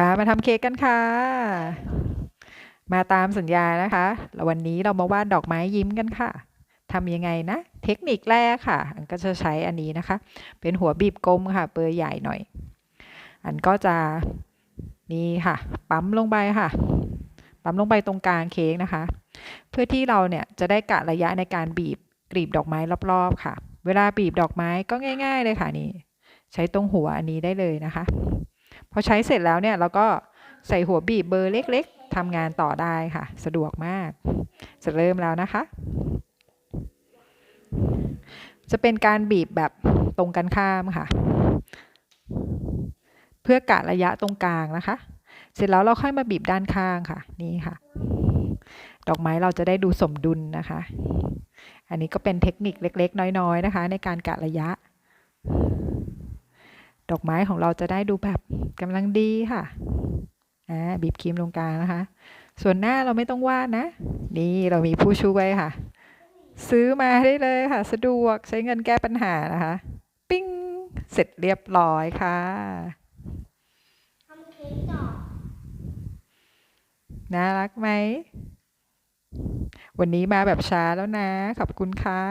พามาทำเค้กกันค่ะ มาตามสัญญานะคะแล้ววันนี้เรามาวาดดอกไม้ยิ้มกันค่ะทำยังไงนะ เทคนิคแรกค่ะ อันก็จะใช้อันนี้นะคะ เป็นหัวบีบกลมค่ะ เบอร์ใหญ่หน่อย อันก็จะนี่ค่ะ ปั๊มลงไปค่ะ ปั๊มลงไปตรงกลางเค้กนะคะ เพื่อที่เราเนี่ยจะได้กะระยะในการบีบกลีบดอกไม้รอบๆค่ะ เวลาบีบดอกไม้ก็ง่าย ๆ เลยค่ะนี่ ใช้ตรงหัวอันนี้ได้เลยนะคะ พอใช้เสร็จแล้วเนี่ยเราก็ใส่หัวบีบเบอร์เล็กๆทำงานต่อได้ค่ะ สะดวกมากจะเริ่มแล้วนะคะ จะเป็นการบีบแบบตรงกันข้ามค่ะ เพื่อกะระยะตรงกลางนะคะ เสร็จแล้วเราค่อยมาบีบด้านข้างค่ะ นี่ค่ะ ดอกไม้เราจะได้ดูสมดุลนะคะ อันนี้ก็เป็นเทคนิคเล็ก ๆ น้อย ๆ นะคะ ในการกะระยะ ดอกไม้ของเราจะได้ดูแบบกำลังดีค่ะอ่าบีบครีมตรงกลางนะคะ ส่วนหน้าเราไม่ต้องวาดนะ นี่เรามีผู้ช่วยค่ะ ซื้อมาได้เลยค่ะ สะดวกใช้เงินแก้ปัญหานะคะ ปิ้ง เสร็จเรียบร้อยค่ะทำเค้กต่อน่ารักไหม วันนี้มาแบบช้าแล้วนะ ขอบคุณค่ะ